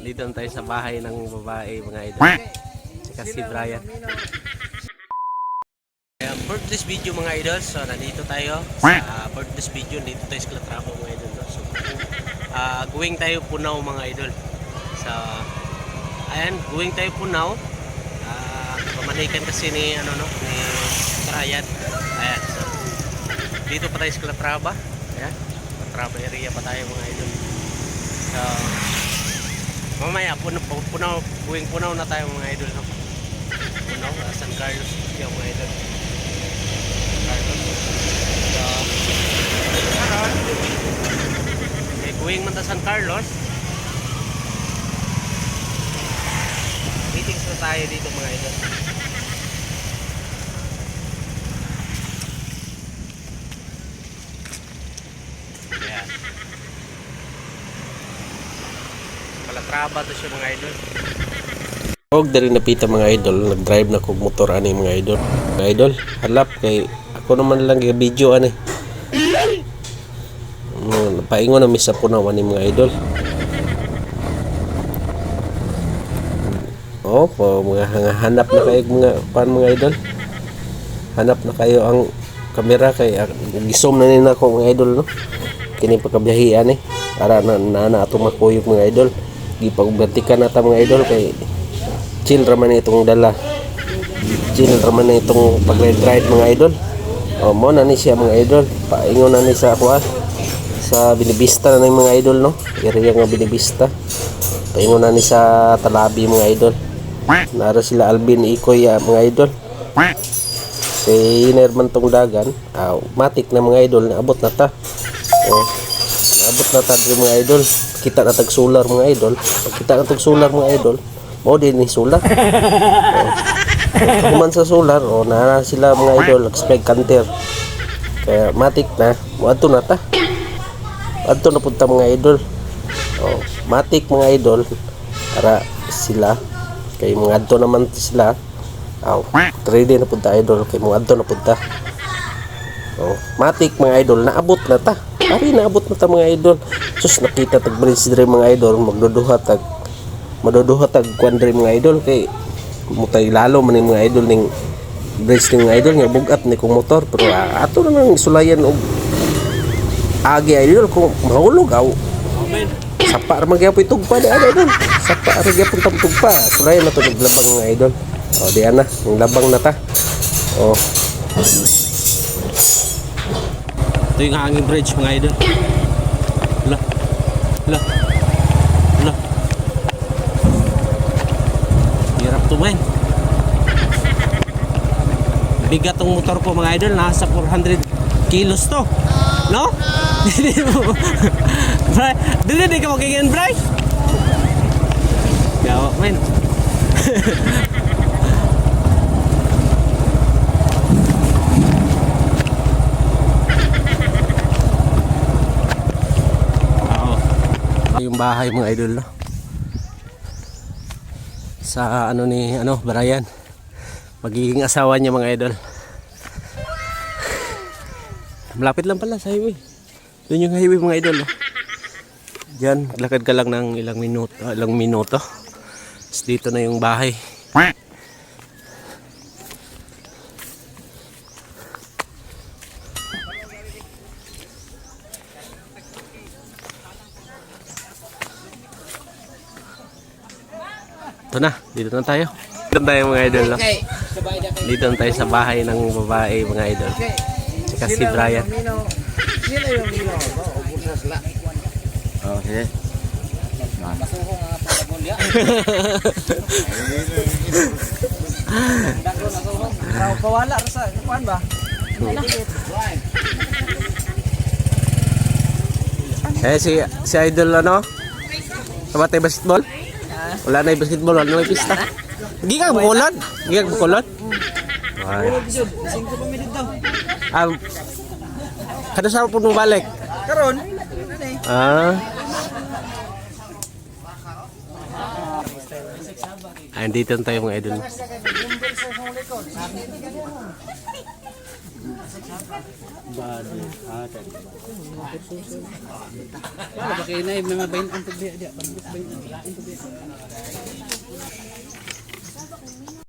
Dito tayo sa bahay ng babae mga idol. Tsaka si Brian. Ayan, birthday video mga idol. So nandito tayo sa birthday video. Dito tayo sa Latrabo mga idol. no? So ah going tayo punaw mga idol. Sa ayan, going tayo punaw. Ah pamanikan kasi ni ano no, ni Brian. Ayan, so dito pa tayo sa Latraba. Ayan, Latraba area pa tayo mga idol. So, mamaya, punaw, punaw, buwing punaw na tayo mga idol. No? Punaw, uh, San Carlos, yung mga idol. San Carlos. So, karon, eh, buwing man San Carlos. Meetings na tayo dito mga idol. Palatraba to siya mga idol. Og diri napita mga idol, nag-drive na kog motor ani mga idol. Mga idol, halap kay ako naman lang yung video ani. Mm, paingon na misa po na ani mga idol. Oh, po mga hanap na kayo mga pan mga idol. Hanap na kayo ang kamera kay ah, gisom na nina ko mga idol no. Kini pagkabiyahian eh. Para na na, na ato makuyog mga idol. Gipagbantikan na ta mga idol kay chill raman itong dala. Chill raman na itong pag-ride mga idol. O mo na ni siya mga idol. Paingon na ni sa ako ah. Sa binibista na ng mga idol no. Area nga binibista. Paingon na ni sa Talabi mga idol. Nara sila Alvin Ikoy ah, mga idol. Kay Nerman tong dagan, aw, matik na mga idol, naabot na ta. Oh, naabot na ta diri mga idol. Kita na tag solar mga idol. Kita na tag solar mga idol, mo din ni solar. oh. Sa solar, oh, na sila mga idol, nag-spec canter. Kaya matik na, moadto na ta. Adto na punta mga idol. Oh, matik mga idol para sila kay mga adto naman sila Aw, 3D na punta idol kay mga adto na punta. Oh, matik mga idol naabot na ta. Ari naabot na ta mga idol. Sus nakita tag bridge diri mga idol. Magduduha tag maduduha tag kwan diri mga idol. Kay mutay lalo man mga idol ning bridge ning mga idol. Nga bugat ni kong motor. Pero ah, ato na nang sulayan og agi idol. Kung mahulog aw. Sapa ra magyapon tugpa di idol. Sapa ra magyapon tam tugpa. Sulayan na to naglabang mga idol. O di ana ang labang na ta. O ito yung hanging bridge mga idol. La la la hirap to man bigat tong motor ko mga idol. Nasa 400 kilos to. No? Dili mo. Bray, dili di ka magiging Bray Gawa man Oo. Yung bahay mga idol no? Sa ano ni ano Brian Magiging asawa niya mga idol Malapit lang pala sa highway Yun yung highway mga idol no? Diyan, lakad ka lang ng ilang minuto, ilang minuto. Tapos dito na yung bahay. Ito na, dito na tayo. Dito na tayo mga idol. No? Dito na tayo sa bahay ng babae mga idol. Tsaka si Brian. Sila yung. Oh, sige. Masuko nga na suko. Raw kawala sa kuan ba? Eh, si, si Idol ano? Kamatay basketball? Wala na yung basketball, wala na yung pista. Hindi ka bukulot? Hindi ka bukulot? Ay. Um, kada sa po mo balik? Karon? Ah. Ay, dito na tayo mga idol. Badi. Ah, tadi. Wala ba kayo na eh, may mabayin ang tubig. Bangbut bayin ang tubig.